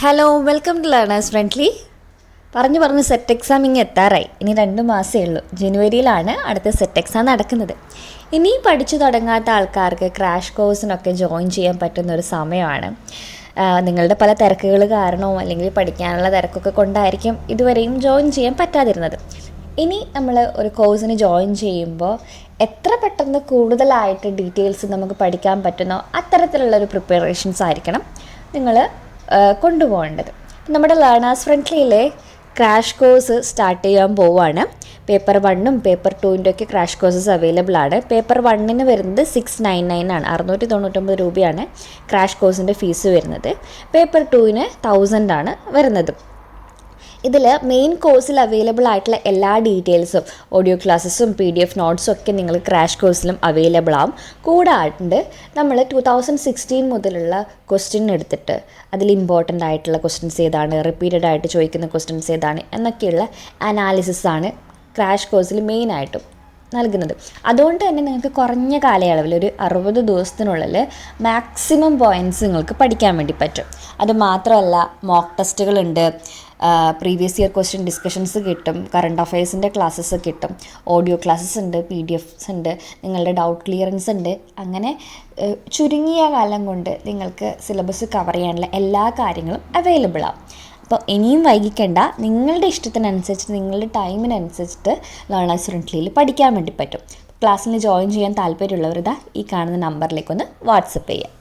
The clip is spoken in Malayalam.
Hello welcome to learners friendly പറഞ്ഞു പറഞ്ഞ് സെറ്റ് എക്സാം ഇങ്ങ് എത്താറായി. ഇനി രണ്ട് മാസമേ ഉള്ളൂ. ജനുവരിയിലാണ് അടുത്ത സെറ്റ് എക്സാം നടക്കുന്നത്. ഇനി പഠിച്ചു തുടങ്ങാത്ത ആൾക്കാർക്ക് ക്രാഷ് കോഴ്സിനൊക്കെ ജോയിൻ ചെയ്യാൻ പറ്റുന്ന ഒരു സമയമാണ്. നിങ്ങളുടെ പല തിരക്കുകൾ കാരണവും അല്ലെങ്കിൽ പഠിക്കാനുള്ള തിരക്കൊക്കെ കൊണ്ടായിരിക്കും ഇതുവരെയും ജോയിൻ ചെയ്യാൻ പറ്റാതിരുന്നത്. ഇനി നമ്മൾ ഒരു കോഴ്സിന് ജോയിൻ ചെയ്യുമ്പോൾ എത്ര പെട്ടെന്ന് കൂടുതലായിട്ട് ഡീറ്റെയിൽസ് നമുക്ക് പഠിക്കാൻ പറ്റുന്നോ അത്തരത്തിലുള്ള ഒരു പ്രിപ്പറേഷൻസ് ആയിരിക്കണം. നിങ്ങൾ കൊണ്ടുപോകേണ്ടത്. നമ്മുടെ ലേണേഴ്സ് ഫ്രണ്ട്ലിയിലെ ക്രാഷ് കോഴ്സ് സ്റ്റാർട്ട് ചെയ്യാൻ പോവുകയാണ് പേപ്പർ വണ്ണും പേപ്പർ ടുവിന്റെ ഒക്കെ ക്രാഷ് കോഴ്സസ് അവൈലബിൾ ആണ്. പേപ്പർ വണ്ണിന് വരുന്നത് സിക്സ് നയൻ നയൻ ആണ്. അറുന്നൂറ്റി തൊണ്ണൂറ്റൊമ്പത് രൂപയാണ് ക്രാഷ് കോഴ്സിന്റെ ഫീസ് വരുന്നത്. പേപ്പർ ടുവിന് തൗസൻഡ് ആണ് വരുന്നത്. ഇതിൽ മെയിൻ കോഴ്സിൽ അവൈലബിൾ ആയിട്ടുള്ള എല്ലാ ഡീറ്റെയിൽസും ഓഡിയോ ക്ലാസ്സസും പി ഡി എഫ് നോട്ട്സും ഒക്കെ നിങ്ങൾ ക്രാഷ് കോഴ്സിലും അവൈലബിൾ ആവും. കൂടാണ്ട് നമ്മൾ ടു തൗസൻഡ് സിക്സ്റ്റീൻ മുതലുള്ള ക്വസ്റ്റ്യൻ എടുത്തിട്ട് അതിൽ ഇമ്പോർട്ടന്റ് ആയിട്ടുള്ള ക്വസ്റ്റ്യൻസ് ഏതാണ് റിപ്പീറ്റഡ് ആയിട്ട് ചോദിക്കുന്ന ക്വസ്റ്റ്യൻസ് ഏതാണ് എന്നൊക്കെയുള്ള അനാലിസിസ് ആണ് ക്രാഷ് കോഴ്സിൽ മെയിനായിട്ടും നൽകുന്നത് അതുകൊണ്ട് തന്നെ നിങ്ങൾക്ക് കുറഞ്ഞ കാലയളവിൽ ഒരു അറുപത് ദിവസത്തിനുള്ളിൽ മാക്സിമം പോയിന്റ്സ് നിങ്ങൾക്ക് പഠിക്കാൻ വേണ്ടി പറ്റും. അത് മാത്രമല്ല മോക്ക് ടെസ്റ്റുകളുണ്ട് പ്രീവിയസ് ഇയർ ക്വസ്റ്റ്യൻ ഡിസ്കഷൻസ് കിട്ടും കറണ്ട് അഫയേഴ്സിന്റെ ക്ലാസ്സസ് കിട്ടും ഓഡിയോ ക്ലാസ്സസ് ഉണ്ട് പി ഡി എഫ്സ് ഉണ്ട് നിങ്ങളുടെ ഡൗട്ട് ക്ലിയറൻസ് ഉണ്ട്. അങ്ങനെ ചുരുങ്ങിയ കാലം കൊണ്ട് നിങ്ങൾക്ക് സിലബസ് കവർ ചെയ്യാനുള്ള എല്ലാ കാര്യങ്ങളും അവൈലബിൾ ആവും. അപ്പോൾ ഇനിയും വൈകിക്കേണ്ട നിങ്ങളുടെ ഇഷ്ടത്തിനനുസരിച്ചിട്ട് നിങ്ങളുടെ ടൈമിനനുസരിച്ചിട്ട് ലേണേഴ്സ് ഫ്രണ്ട്ലിയിൽ പഠിക്കാൻ വേണ്ടി പറ്റും. ക്ലാസ്സിൽ ജോയിൻ ചെയ്യാൻ താല്പര്യമുള്ളവർ ഇതാ ഈ കാണുന്ന നമ്പറിലേക്കൊന്ന് വാട്സപ്പ് ചെയ്യുക